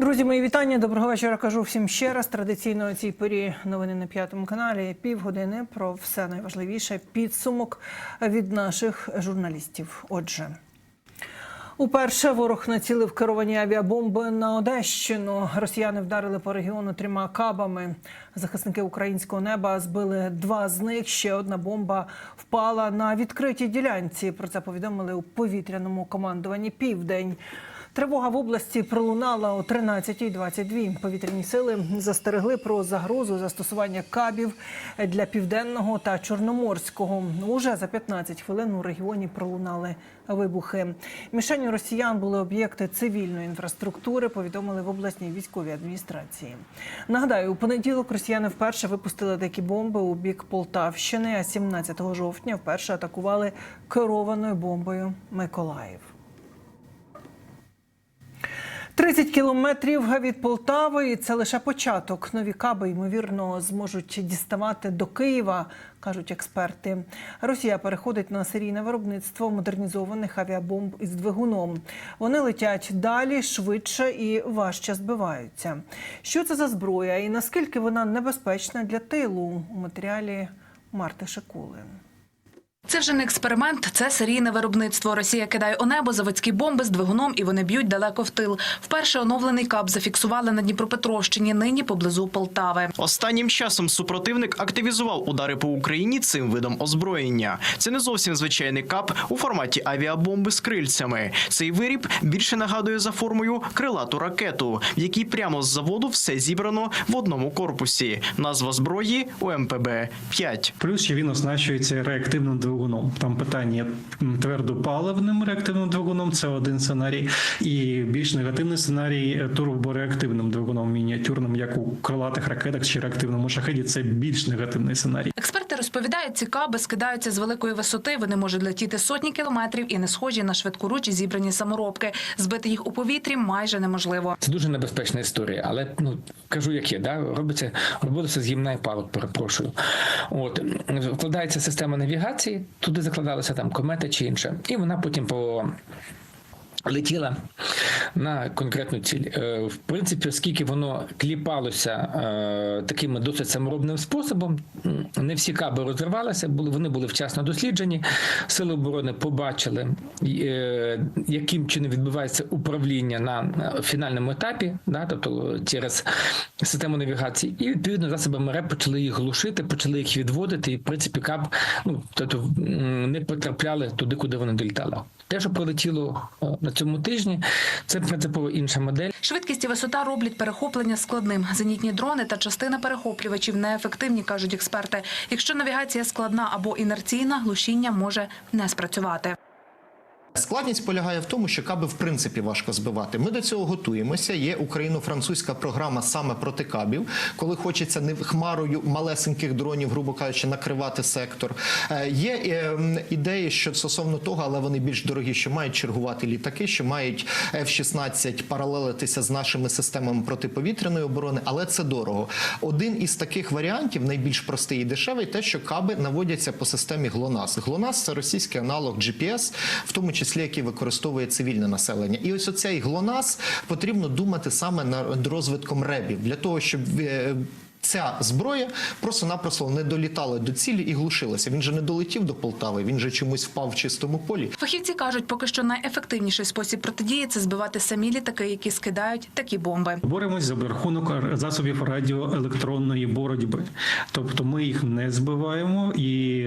Друзі, мої вітання. Доброго вечора. Кажу всім ще раз. Традиційно у цій порі новини на п'ятому каналі. Півгодини про все найважливіше. Підсумок від наших журналістів. Отже. Уперше ворог націлив керовані авіабомби на Одещину. Росіяни вдарили по регіону трьома кабами. Захисники українського неба збили два з них. Ще одна бомба впала на відкритій ділянці. Про це повідомили у повітряному командуванні Південь. Тривога в області пролунала о 13.22. Повітряні сили застерегли про загрозу застосування кабів для південного та чорноморського. Уже за 15 хвилин у регіоні пролунали вибухи. Мішенню росіян були об'єкти цивільної інфраструктури. Повідомили в обласній військовій адміністрації. Нагадаю, у понеділок росіяни вперше випустили такі бомби у бік Полтавщини. А 17 жовтня вперше атакували керованою бомбою Миколаїв. 30 кілометрів від Полтави, і це лише початок. Нові каби ймовірно зможуть діставати до Києва, кажуть експерти. Росія переходить на серійне виробництво модернізованих авіабомб із двигуном. Вони летять далі, швидше і важче збиваються. Що це за зброя і наскільки вона небезпечна для тилу у матеріалі Марти Шикулин? Це вже не експеримент, це серійне виробництво. Росія кидає у небо заводські бомби з двигуном, і вони б'ють далеко в тил. Вперше оновлений кап зафіксували на Дніпропетровщині, нині поблизу Полтави. Останнім часом супротивник активізував удари по Україні цим видом озброєння. Це не зовсім звичайний кап у форматі авіабомби з крильцями. Цей виріб більше нагадує за формою крилату ракету, в якій прямо з заводу все зібрано в одному корпусі. Назва зброї УМПБ 5 Плюс ще він оснащується реактивним двигуном. Там питання твердопаливним реактивним двигуном, це один сценарій, і більш негативний сценарій е, турбореактивним двигуном мініатюрним, як у крилатих ракетах чи реактивному шахеді. Це більш негативний сценарій. Експерти розповідають, ці каби скидаються з великої висоти. Вони можуть летіти сотні кілометрів і не схожі на швидкоруч зібрані саморобки. Збити їх у повітрі майже неможливо. Це дуже небезпечна історія, але ну кажу, як є, да робиться робилося з гімна і палок, перепрошую. От вкладається система навігації, туди закладалася там комета чи інше, і вона потім по. Летіла на конкретну ціль. Е, В принципі, оскільки воно кліпалося е, таким досить саморобним способом, не всі каби розривалися, вони були вчасно досліджені. Сили оборони побачили, е, яким чином відбувається управління на фінальному етапі, да, тобто через систему навігації, і відповідно засобами РЕП почали їх глушити, почали їх відводити, і в принципі каб ну тобто не потрапляли туди, куди вони долітали. Те, що пролетіло е, на цьому тижні, це принципово інша модель. Швидкість і висота роблять перехоплення складним. Зенітні дрони та частина перехоплювачів неефективні, кажуть експерти. Якщо навігація складна або інерційна, глушіння може не спрацювати. Складність полягає в тому, що каби в принципі важко збивати. Ми до цього готуємося. Є україно-французька програма саме проти кабів, коли хочеться не хмарою малесеньких дронів, грубо кажучи, накривати сектор. Е, Є е, ідеї, що стосовно того, але вони більш дорогі, що мають чергувати літаки, що мають F-16 паралелитися з нашими системами протиповітряної оборони, але це дорого. Один із таких варіантів, найбільш простий і дешевий, те, що каби наводяться по системі ГЛОНАС. ГЛОНАС – це російський аналог GPS, в тому числі який використовує цивільне населення. І ось оцей ГЛОНАС потрібно думати саме над розвитком ребів для того, щоб е, Ця зброя просто-напросто не долітала до цілі і глушилася. Він же не долетів до Полтави, він же чомусь впав в чистому полі. Фахівці кажуть, поки що найефективніший спосіб протидії це збивати самі літаки, які скидають такі бомби. Боремось за рахунок засобів радіоелектронної боротьби. Тобто ми їх не збиваємо, і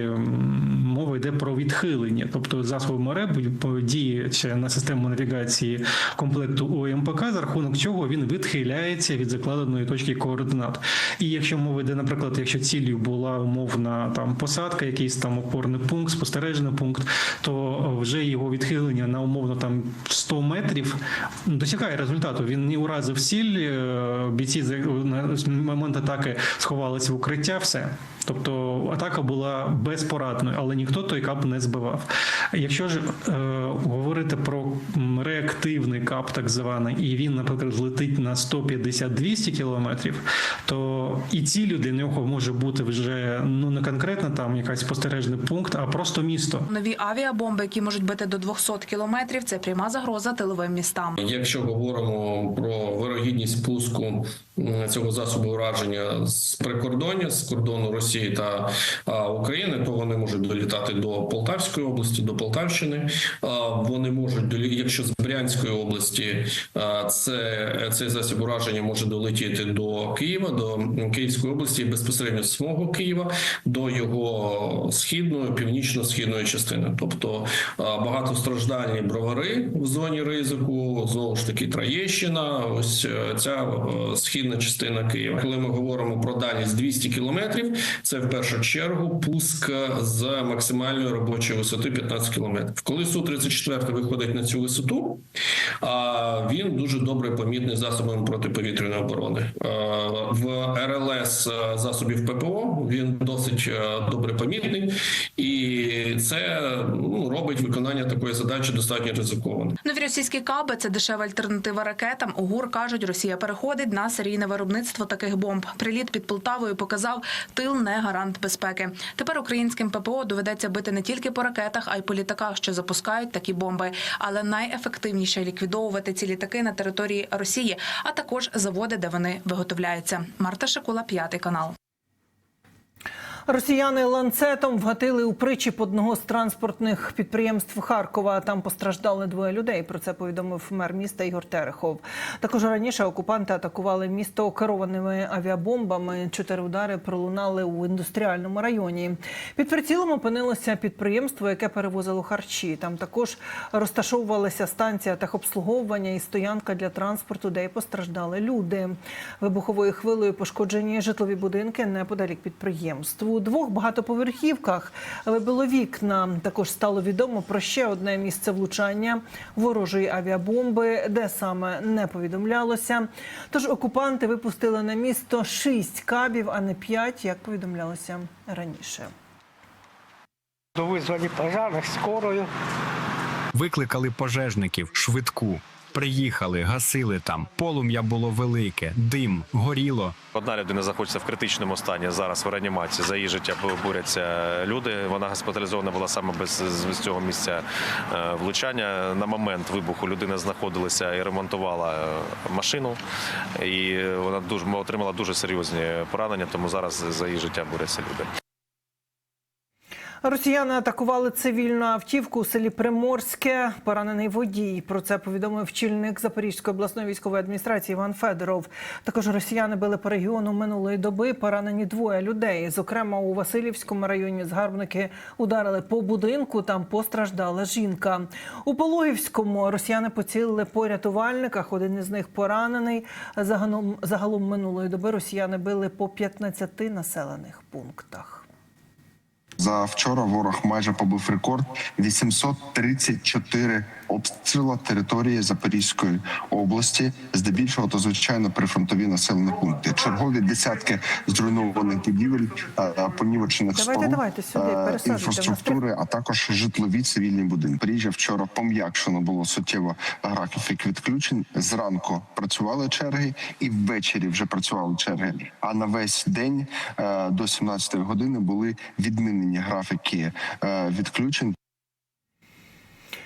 мова йде про відхилення. Тобто засобами РЕБ діє на систему навігації комплекту ОМПК, за рахунок чого він відхиляється від закладеної точки координат. І якщо мова йде, наприклад, якщо ціллю була умовна там посадка, якийсь там опорний пункт, спостережний пункт, то вже його відхилення на умовно там 100 метрів досягає результату. Він не уразив ціль, е, бійці на момент атаки сховалися в укриття, все. Тобто атака була безпорадною, але ніхто той кап не збивав. Якщо ж е, говорити про реактивний кап, так званий, і він, наприклад, летить на 150-200 кілометрів, то і ціллю для нього може бути вже ну не конкретно там якась спостережний пункт, а просто місто. Нові авіабомби, які можуть бити до 200 кілометрів, це пряма загроза тиловим містам. Якщо говоримо про вирогідність пуску цього засобу ураження з прикордоння з кордону Росії та України, то вони можуть долітати до Полтавської області, до Полтавщини. Вони можуть якщо з Брянської області це цей засіб ураження може долетіти до Києва, до Київської області безпосередньо з самого Києва до його східної, північно-східної частини, тобто а, багатостраждальні бровари в зоні ризику, знову ж таки Троєщина, ось е, ця е, східна частина Києва. Коли ми говоримо про дальність 200 кілометрів, це в першу чергу пуск з максимальної робочої висоти 15 кілометрів. Коли су 34 виходить на цю висоту, він дуже добре помітний засобами протиповітряної оборони в РЛС е, засобів ППО. Він досить е, добре помітний, і це ну, робить виконання такої задачі достатньо ризикованим. Нові російські каби це дешева альтернатива ракетам. У ГУР кажуть, Росія переходить на серійне виробництво таких бомб. Приліт під Полтавою показав, тил не гарант безпеки. Тепер українським ППО доведеться бити не тільки по ракетах, а й по літаках, що запускають такі бомби. Але найефективніше ліквідовувати ці літаки на території Росії, а також заводи, де вони виготовляються. Марта Шикула, п'ятий канал. Росіяни ланцетом вгатили у причіп одного з транспортних підприємств Харкова. Там постраждали двоє людей. Про це повідомив мер міста Ігор Терехов. Також раніше окупанти атакували місто керованими авіабомбами. Чотири удари пролунали у індустріальному районі. Під прицілом опинилося підприємство, яке перевозило харчі. Там також розташовувалася станція техобслуговування і стоянка для транспорту, де й постраждали люди. Вибуховою хвилею пошкоджені житлові будинки неподалік підприємств. У двох багатоповерхівках вибило вікна. Також стало відомо про ще одне місце влучання ворожої авіабомби, де саме не повідомлялося. Тож окупанти випустили на місто шість кабів, а не п'ять, як повідомлялося раніше. Визвали пожарных, скорую. Викликали пожежників, швидку. Приїхали, гасили там. Полум'я було велике, дим, горіло. Одна людина знаходиться в критичному стані зараз в реанімації. За її життя борються люди. Вона госпіталізована була саме без з цього місця е, влучання. На момент вибуху людина знаходилася і ремонтувала е, машину, і вона дуже отримала дуже серйозні поранення. Тому зараз за її життя борються люди. Росіяни атакували цивільну автівку у селі Приморське. Поранений водій. Про це повідомив чільник Запорізької обласної військової адміністрації Іван Федоров. Також росіяни били по регіону минулої доби. Поранені двоє людей. Зокрема, у Васильівському районі згарбники ударили по будинку. Там постраждала жінка. У Пологівському росіяни поцілили по рятувальниках. Один із них поранений. Загалом, загалом минулої доби росіяни били по 15 населених пунктах. За вчора ворог майже побив рекорд 834 обстріла території Запорізької області, здебільшого то звичайно прифронтові населені пункти. Чергові десятки зруйнованих будівель, понівечених Давайте, давайте сюди, е, інфраструктури, а також житлові цивільні будинки. Запоріжжя вчора пом'якшено було суттєво графік відключень. Зранку працювали черги, і ввечері вже працювали черги. А на весь день е, до 17 години були відмінені графіки е, відключень.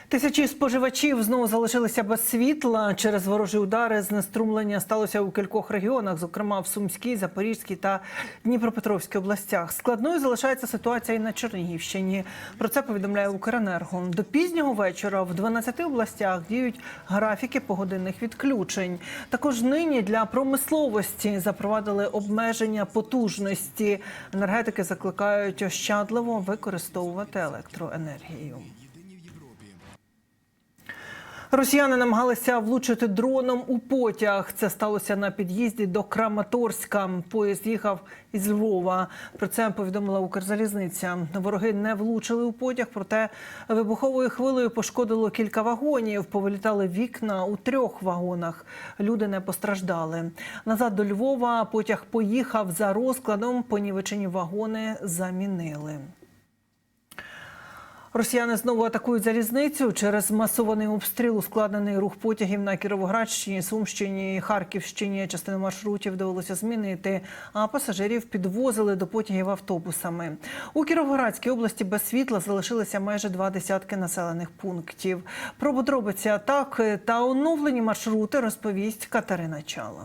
Тисячі споживачів знову залишилися без світла через ворожі удари. Знеструмлення сталося у кількох регіонах, зокрема в Сумській, Запорізькій та Дніпропетровській областях. Складною залишається ситуація і на Чернігівщині. Про це повідомляє Укренерго. До пізнього вечора в 12 областях діють графіки погодинних відключень. Також нині для промисловості запровадили обмеження потужності. Енергетики закликають ощадливо використовувати електроенергію. Росіяни намагалися влучити дроном у потяг. Це сталося на під'їзді до Краматорська. Поїзд їхав із Львова. Про це повідомила Укрзалізниця. Вороги не влучили у потяг, проте вибуховою хвилею пошкодило кілька вагонів. Повилітали вікна у трьох вагонах. Люди не постраждали. Назад до Львова потяг поїхав за розкладом. Понівечені вагони замінили. Росіяни знову атакують залізницю через масований обстріл, ускладнений рух потягів на Кіровоградщині, Сумщині, Харківщині. Частину маршрутів довелося змінити, а пасажирів підвозили до потягів автобусами. У Кіровоградській області без світла залишилися майже два десятки населених пунктів. Про подробиці атаки та оновлені маршрути розповість Катерина Чала.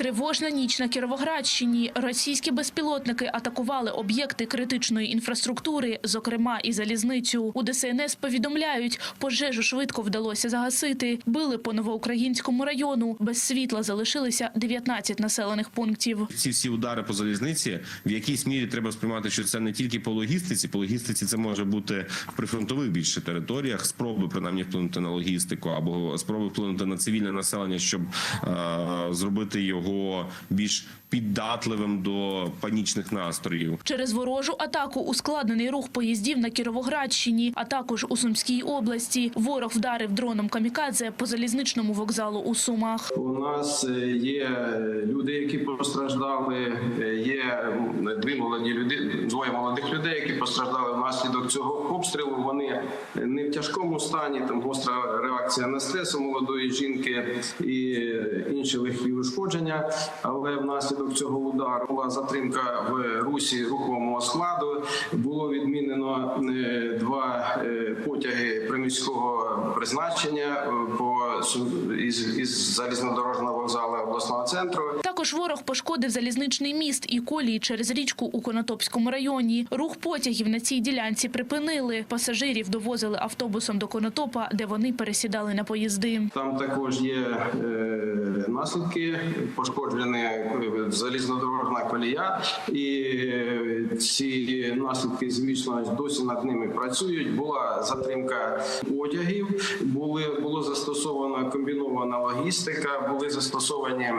Тривожна ніч на Кіровоградщині. Російські безпілотники атакували об'єкти критичної інфраструктури, зокрема і залізницю. У ДСНС повідомляють, пожежу швидко вдалося загасити. Били по новоукраїнському району. Без світла залишилися 19 населених пунктів. ці всі удари по залізниці в якійсь мірі треба сприймати, що це не тільки по логістиці. По логістиці це може бути в прифронтових більше територіях, спроби принаймні вплинути на логістику або спроби вплинути на цивільне населення, щоб е, зробити його більш піддатливим до панічних настроїв. Через ворожу атаку ускладнений рух поїздів на Кіровоградщині, а також у Сумській області. Ворог вдарив дроном камікадзе по залізничному вокзалу у Сумах. У нас е, є люди, які постраждали. е, Є дві молоді люди, двоє молодих людей, які постраждали внаслідок цього обстрілу. Вони не в тяжкому стані. Там гостра реакція на стрес у молодої жінки і е, інші легкі ушкодження. Але внаслідок цього удару була затримка в русі рухомого складу. Було відмінено е, два е, потяги приміського призначення е, по із, із залізнодорожного вокзалу обласного центру. Також ворог пошкодив залізничний міст і колії через річку у Конотопському районі. Рух потягів на цій ділянці припинили. Пасажирів довозили автобусом до Конотопа, де вони пересідали на поїзди. Там також є е, наслідки, пошкоджена е, залізнодорожна колія, і е, ці наслідки, звісно, досі над ними працюють. Була затримка потягів, були було застосована комбінована логістика, були застосовані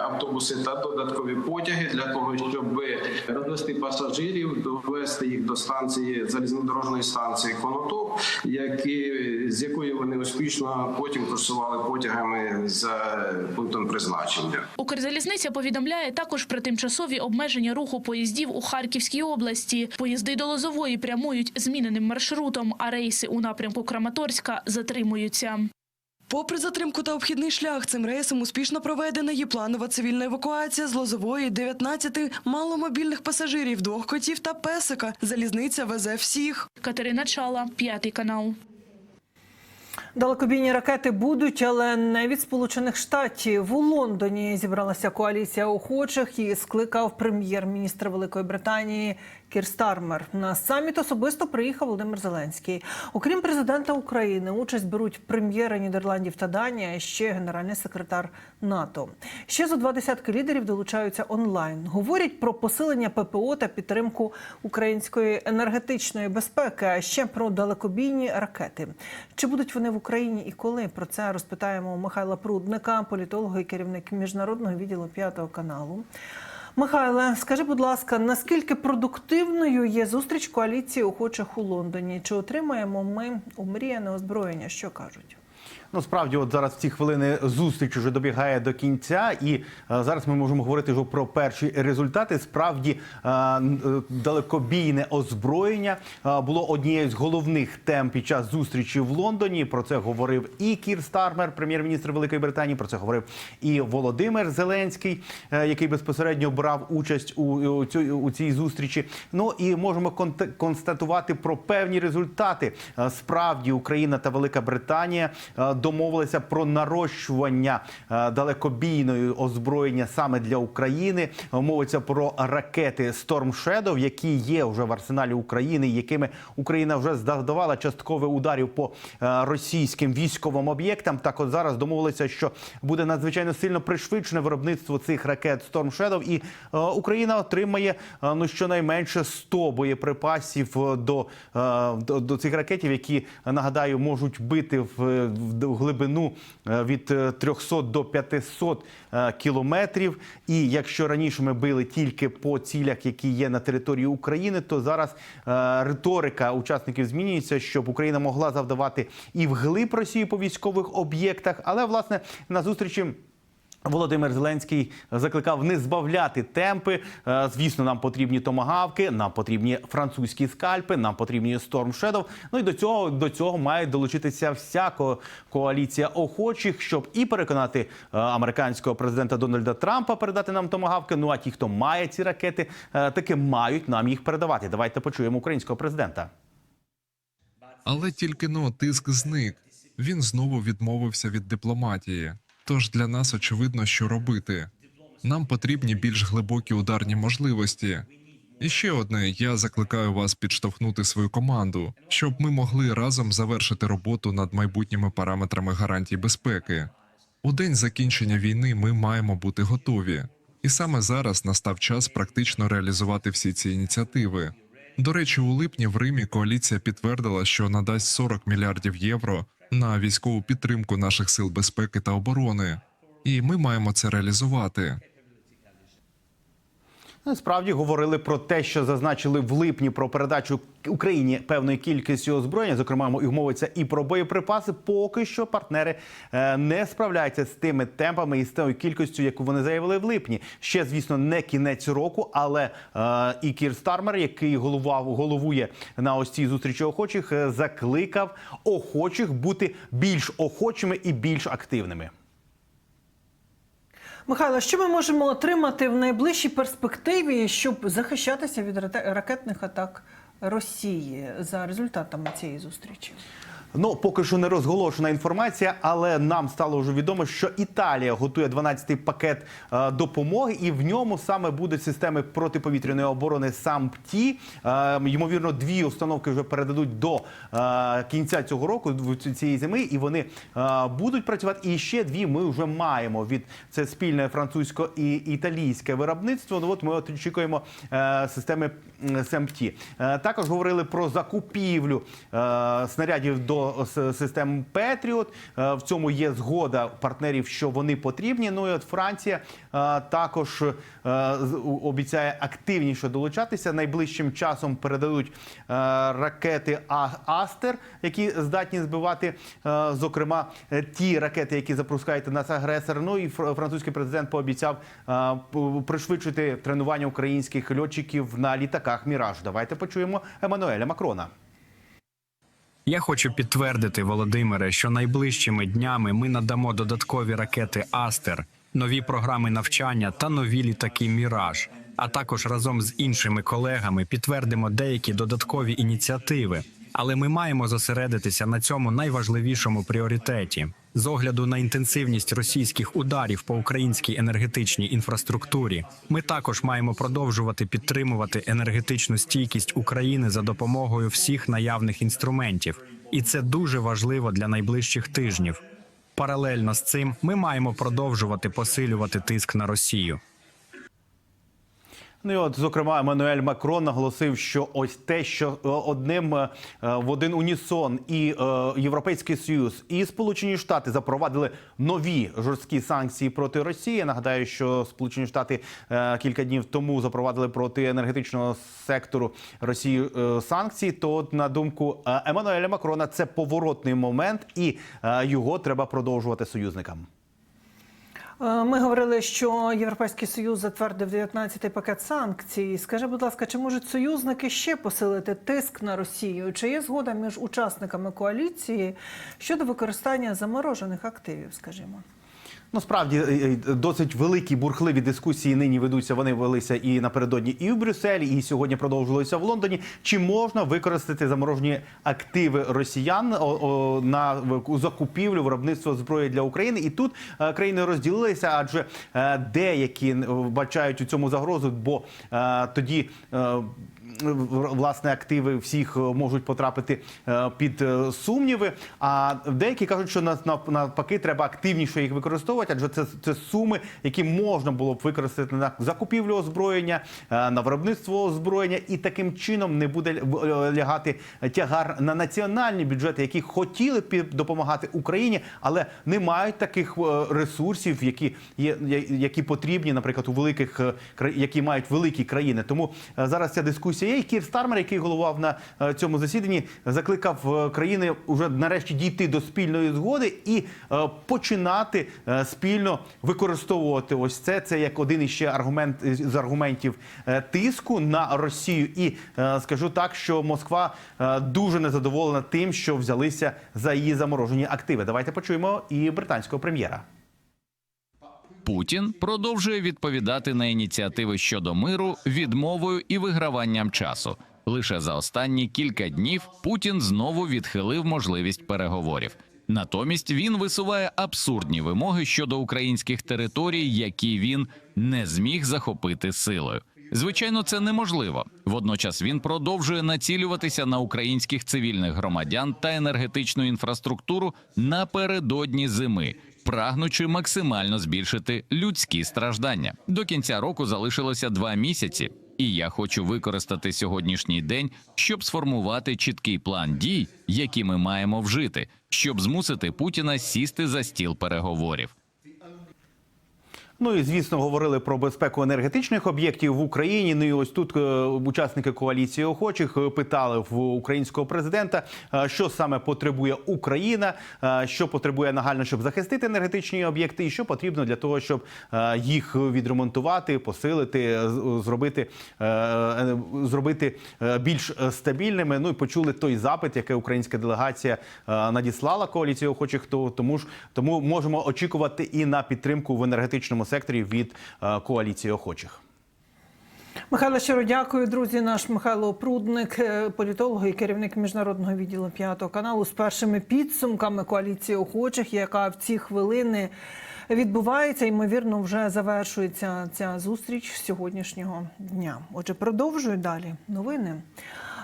автобуси та додаткові потяги для того, щоб розвести пасажирів, довести їх до станції залізнодорожної станції Конотоп, які з якої вони успішно потім курсували потягами за пунктом призначення. Укрзалізниця повідомляє також про тимчасові обмеження руху поїздів у Харківській області. Поїзди до Лозової прямують зміненим маршрутом, а рейси у напрямку Краматорська затримуються. Попри затримку та обхідний шлях, цим рейсом успішно проведена є планова цивільна евакуація з Лозової 19 маломобільних пасажирів, двох котів та песика. Залізниця везе всіх. Катерина Чала, п'ятий канал. Далекобійні ракети будуть, але не від Сполучених Штатів. У Лондоні зібралася коаліція охочих і скликав прем'єр-міністр Великої Британії Кір Стармер. На саміт особисто приїхав Володимир Зеленський. Окрім президента України, участь беруть прем'єри Нідерландів та Данія, ще генеральний секретар НАТО. Ще зо два десятки лідерів долучаються онлайн. Говорять про посилення ППО та підтримку української енергетичної безпеки, а ще про далекобійні ракети. Чи будуть вони в Україні і коли? Про це розпитаємо Михайла Прудника, політолога і керівник міжнародного відділу п'ятого каналу. Михайле, скажи, будь ласка, наскільки продуктивною є зустріч коаліції охочих у Лондоні? Чи отримаємо ми умріяне озброєння? Що кажуть? Ну, справді, от зараз в ці хвилини зустріч уже добігає до кінця, і е, зараз ми можемо говорити вже про перші результати. Справді е, е, далекобійне озброєння було однією з головних тем під час зустрічі в Лондоні. Про це говорив і Кір Стармер, прем'єр-міністр Великої Британії. Про це говорив і Володимир Зеленський, який безпосередньо брав участь у, цю, у цій зустрічі. Ну і можемо констатувати про певні результати. Справді Україна та Велика Британія домовилися про нарощування е, далекобійної озброєння саме для України. Мовиться про ракети Storm Shadow, які є вже в арсеналі України, якими Україна вже завдавала часткове ударів по е, російським військовим об'єктам. Так, от зараз домовилися, що буде надзвичайно сильно пришвидшене виробництво цих ракет Storm Shadow, і е, Україна отримає ну щонайменше 100 боєприпасів до, до, до цих ракетів, які нагадаю можуть бити в, в глибину е, від е, 300 до 500 е, кілометрів. І якщо раніше ми били тільки по цілях, які є на території України, то зараз е, риторика учасників змінюється, щоб Україна могла завдавати і вглиб Росії по військових об'єктах, але власне на зустрічі. Володимир Зеленський закликав не збавляти темпи. Е, Звісно, нам потрібні томагавки, нам потрібні французькі скальпи, нам потрібні Storm Shadow. Ну і до цього до цього має долучитися вся ко- коаліція охочих, щоб і переконати е, американського президента Дональда Трампа передати нам томагавки. Ну а ті, хто має ці ракети, е, таки мають нам їх передавати. Давайте почуємо українського президента. Але тільки но тиск зник. Він знову відмовився від дипломатії. Тож для нас очевидно, що робити. Нам потрібні більш глибокі ударні можливості. І ще одне: я закликаю вас підштовхнути свою команду, щоб ми могли разом завершити роботу над майбутніми параметрами гарантій безпеки. У день закінчення війни ми маємо бути готові, і саме зараз настав час практично реалізувати всі ці ініціативи. До речі, у липні в Римі коаліція підтвердила, що надасть 40 мільярдів євро на військову підтримку наших сил безпеки та оборони, і ми маємо це реалізувати. Насправді говорили про те, що зазначили в липні про передачу Україні певної кількості озброєння. Зокрема, і мовиться і про боєприпаси. Поки що партнери е, не справляються з тими темпами і з тою кількістю, яку вони заявили в липні. Ще звісно не кінець року, але е, і Кір Стармер, який головав головує на ось цій зустрічі охочих, е, закликав охочих бути більш охочими і більш активними. Михайло, що ми можемо отримати в найближчій перспективі, щоб захищатися від ракетних атак Росії за результатами цієї зустрічі? Ну, поки що не розголошена інформація, але нам стало вже відомо, що Італія готує 12-й пакет е, допомоги, і в ньому саме будуть системи протиповітряної оборони САМПТІ. Е, ймовірно, дві установки вже передадуть до е, кінця цього року цієї зими, і вони е, будуть працювати. І ще дві ми вже маємо від це спільне французько і італійське виробництво. Ну от ми очікуємо е, системи СМТ. Е, Також говорили про закупівлю е, снарядів до с- систем Петріот. Е, В цьому є згода партнерів, що вони потрібні. Ну і от Франція е, також е, обіцяє активніше долучатися. Найближчим часом передадуть ракети Астер, які здатні збивати, зокрема, ті ракети, які запускають нас агресор. Ну і фр- французький президент пообіцяв пришвидшити тренування українських льотчиків на літаках Міраж. Давайте почуємо Еммануеля Макрона. Я хочу підтвердити, Володимире, що найближчими днями ми надамо додаткові ракети Астер, нові програми навчання та нові літаки Міраж. А також разом з іншими колегами підтвердимо деякі додаткові ініціативи. Але ми маємо зосередитися на цьому найважливішому пріоритеті. З огляду на інтенсивність російських ударів по українській енергетичній інфраструктурі, ми також маємо продовжувати підтримувати енергетичну стійкість України за допомогою всіх наявних інструментів, і це дуже важливо для найближчих тижнів. Паралельно з цим ми маємо продовжувати посилювати тиск на Росію. І от, зокрема, Еммануель Макрон наголосив, що ось те, що е, одним е, в один унісон і е, Європейський Союз, і Сполучені Штати запровадили нові жорсткі санкції проти Росії. Нагадаю, що Сполучені Штати кілька днів тому запровадили проти енергетичного сектору Росії санкції. То, на думку Еммануеля Макрона, це поворотний момент, і його треба продовжувати союзникам. Е, Ми говорили, що Європейський Союз затвердив 19-й пакет санкцій. Скажи, будь ласка, чи можуть союзники ще посилити тиск на Росію? Чи є згода між учасниками коаліції щодо використання заморожених активів? Скажімо, Ну, справді е, е, досить великі бурхливі дискусії нині ведуться. Вони велися і напередодні, і в Брюсселі, і сьогодні продовжилися в Лондоні. Чи можна використати заморожені активи росіян на закупівлю виробництво зброї для України? І тут е, країни розділилися, адже деякі е, бачають у цьому загрозу, бо тоді. власне активи всіх можуть потрапити під сумніви. А деякі кажуть, що на- на- навпаки треба активніше їх використовувати, адже це, це суми, які можна було б використати на закупівлю озброєння, е, на виробництво озброєння, і таким чином не буде е, лягати тягар на національні бюджети, які хотіли б допомагати Україні, але не мають таких е, ресурсів, які є які потрібні, наприклад, у великих які мають великі країни. Тому зараз ця дискусія є. І Кір Стармер, який головував на цьому засіданні, закликав країни уже нарешті дійти до спільної згоди і починати спільно використовувати ось це. Це як один іще аргумент з аргументів е, тиску на Росію. І е, скажу так, що Москва е, дуже незадоволена тим, що взялися за її заморожені активи. Давайте почуємо і британського прем'єра. Путін продовжує відповідати на ініціативи щодо миру відмовою і виграванням часу. Лише за останні кілька днів Путін знову відхилив можливість переговорів. Натомість він висуває абсурдні вимоги щодо українських територій, які він не зміг захопити силою. Звичайно, це неможливо. Водночас він продовжує націлюватися на українських цивільних громадян та енергетичну інфраструктуру напередодні зими, прагнучи максимально збільшити людські страждання. До кінця року залишилося два місяці, і я хочу використати сьогоднішній день, щоб сформувати чіткий план дій, які ми маємо вжити, щоб змусити Путіна сісти за стіл переговорів. Ну і звісно, говорили про безпеку енергетичних об'єктів в Україні. Ну і ось тут е, учасники коаліції охочих е, питали в українського президента, е, що саме потребує Україна, що потребує нагально, щоб захистити енергетичні об'єкти, і що потрібно для того, щоб їх відремонтувати, посилити, зробити, зробити більш стабільними. Ну і почули той запит, який українська делегація надіслала коаліції охочих. То тому ж тому можемо очікувати і на підтримку в енергетичному секторі від е, коаліції охочих. Михайло, щиро дякую, друзі. Наш Михайло Прудник, е, політолог і керівник міжнародного відділу п'ятого каналу з першими підсумками коаліції охочих, яка в ці хвилини відбувається. Ймовірно, вже завершується ця зустріч сьогоднішнього дня. Отже, продовжую далі. Новини.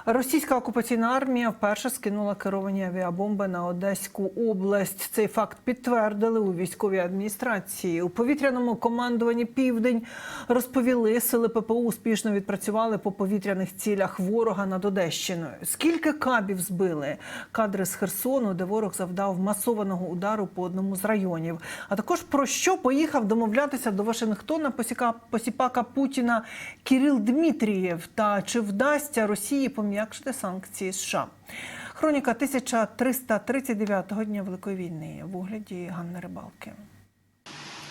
Російська окупаційна армія вперше скинула керовані авіабомби на Одеську область. Цей факт підтвердили у військовій адміністрації. У повітряному командуванні Південь розповіли, сили ППУ успішно відпрацювали по повітряних цілях ворога над Одещиною. Скільки кабів збили? Кадри з Херсону, де ворог завдав масованого удару по одному з районів. А також про що поїхав домовлятися до Вашингтона посіпака Путіна Кирил Дмитрієв та чи вдасться Росії пом'якшити санкції США? Хроніка 1339-го дня Великої війни в огляді Ганни Рибалки.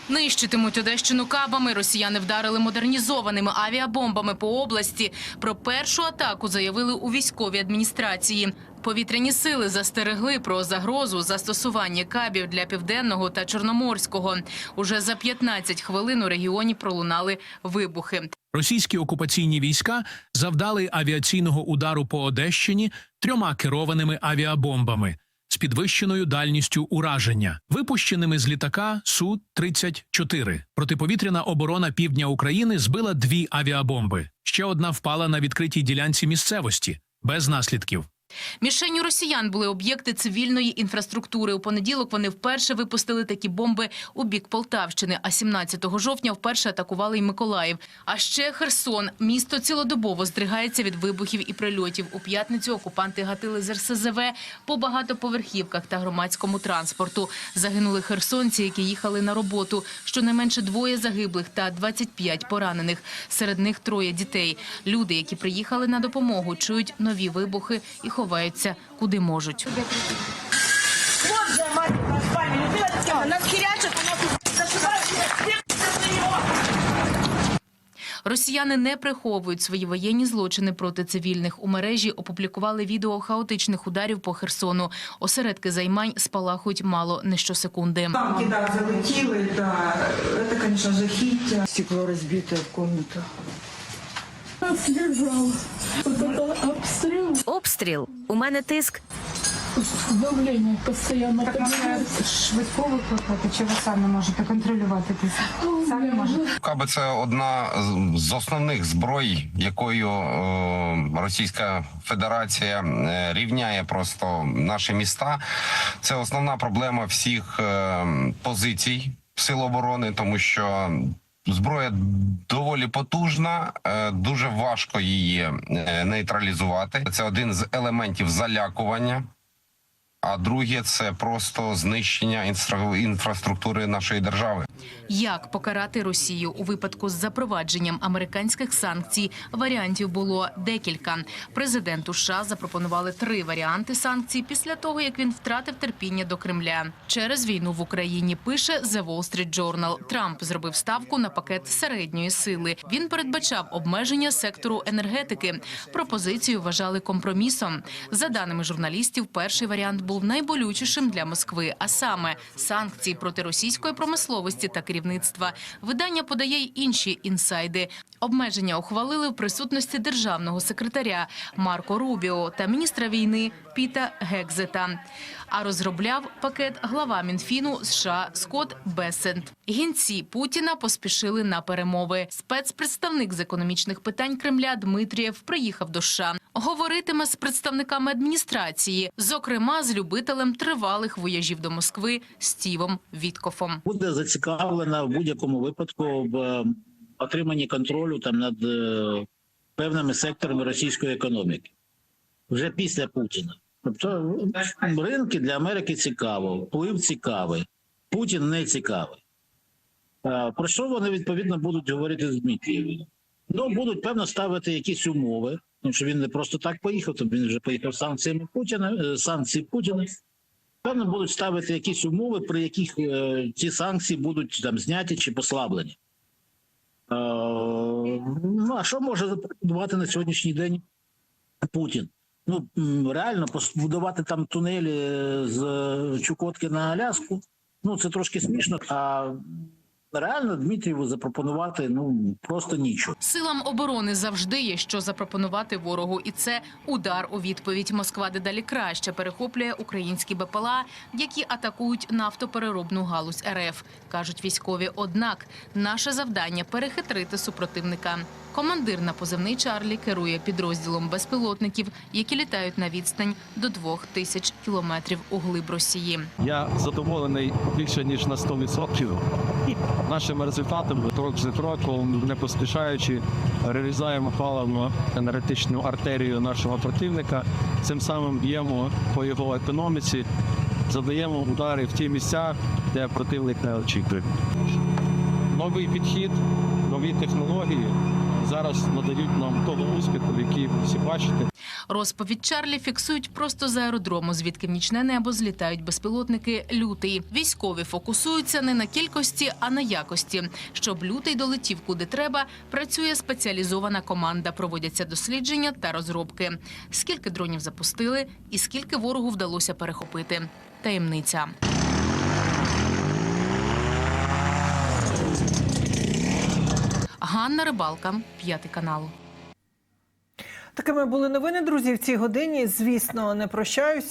Нищитимуть Одещину кабами. Росіяни вдарили модернізованими авіабомбами по області. Про першу атаку заявили у військовій адміністрації. Повітряні сили застерегли про загрозу застосування кабів для південного та чорноморського. Уже за 15 хвилин у регіоні пролунали вибухи. Російські окупаційні війська завдали авіаційного удару по Одещині трьома керованими авіабомбами з підвищеною дальністю ураження, випущеними з літака су 34 Протиповітряна оборона півдня України збила дві авіабомби. Ще одна впала на відкритій ділянці місцевості без наслідків. Мішенню росіян були об'єкти цивільної інфраструктури. У понеділок вони вперше випустили такі бомби у бік Полтавщини. А 17 жовтня вперше атакували й Миколаїв. А ще Херсон. Місто цілодобово здригається від вибухів і прильотів. У п'ятницю окупанти гатили з РСЗВ по багатоповерхівках та громадському транспорту. Загинули херсонці, які їхали на роботу. Щонайменше двоє загиблих та 25 поранених. Серед них троє дітей. Люди, які приїхали на допомогу, чують нові вибухи і ховаються куди можуть. Росіяни не приховують свої воєнні злочини проти цивільних. У мережі опублікували відео хаотичних ударів по Херсону. Осередки займань спалахують мало не щосекунди. Танки, да, залетіли, да. Это, конечно, жахіття. Стекло розбите в комнату. Обстріл. Обстріл. У мене тиск. Давлення постійно. Так швидко викликати, чи ви самі можете контролювати тиск? Самі можете? Каби це одна з- з основних зброй, якою е, Російська Федерація е, рівняє просто наші міста. Це основна проблема всіх е, позицій сил оборони, тому що зброя доволі потужна, е, дуже важко її е, нейтралізувати. Це один з елементів залякування. А друге це просто знищення інстра- інфраструктури нашої держави. Як покарати Росію у випадку з запровадженням американських санкцій? Варіантів було декілька. Президенту США запропонували три варіанти санкцій після того, як він втратив терпіння до Кремля. Через війну в Україні пише The Wall Street Journal. Трамп зробив ставку на пакет середньої сили. Він передбачав обмеження сектору енергетики. Пропозицію вважали компромісом. За даними журналістів, перший варіант був найболючішим для Москви, а саме санкції проти російської промисловості та керівництва. Видання подає й інші інсайди. Обмеження ухвалили в присутності державного секретаря Марко Рубіо та міністра війни Піта Гекзета. А розробляв пакет глава Мінфіну США Скотт Бесент. Гінці Путіна поспішили на перемови. Спецпредставник з економічних питань Кремля Дмитрієв приїхав до США. Говоритиме з представниками адміністрації, зокрема з любителем тривалих вояжів до Москви Стівом Віткофом. буде зацікавлена в будь-якому випадку в е, отриманні контролю там над е, певними секторами російської економіки вже після Путіна. Тобто ринки для Америки цікаво, вплив цікавий, Путін не цікавий. Про що вони відповідно будуть говорити з Дмитрієвим? Ну, будуть певно ставити якісь умови, тому що він не просто так поїхав, то він вже поїхав санкціями Путіна, е, санкції Путіна. Певно, будуть ставити якісь умови, при яких е, ці санкції будуть там зняті чи послаблені. Е, ну, а що може запропонувати на сьогоднішній день Путін? Ну, реально побудувати там тунелі з е, Чукотки на Аляску. Ну, це трошки смішно. А реально Дмитрієву запропонувати ну просто нічого. Силам оборони завжди є що запропонувати ворогу, і це удар у відповідь. Москва дедалі краще перехоплює українські БПЛА, які атакують нафтопереробну галузь РФ, кажуть військові. Однак наше завдання перехитрити супротивника. Командир на позивний Чарлі керує підрозділом безпілотників, які літають на відстань до двох тисяч кілометрів у глиб Росії. Я задоволений більше ніж на 100%. Нашими результатами крок за кроком, не поспішаючи, реалізуємо паливно енергетичну артерію нашого противника. Цим самим б'ємо по його економіці, задаємо удари в ті місця, де противник не очікує. Новий підхід, нові технології зараз надають нам того успіху, який всі бачите. Розповідь Чарлі фіксують просто з аеродрому, звідки в нічне небо злітають безпілотники лютий. Військові фокусуються не на кількості, а на якості. Щоб лютий долетів куди треба, працює спеціалізована команда. Проводяться дослідження та розробки. Скільки дронів запустили, і скільки ворогу вдалося перехопити. Таємниця. Ганна Рибалка, п'ятий канал. Такими були новини, друзі. В цій годині. Звісно, не прощаюся.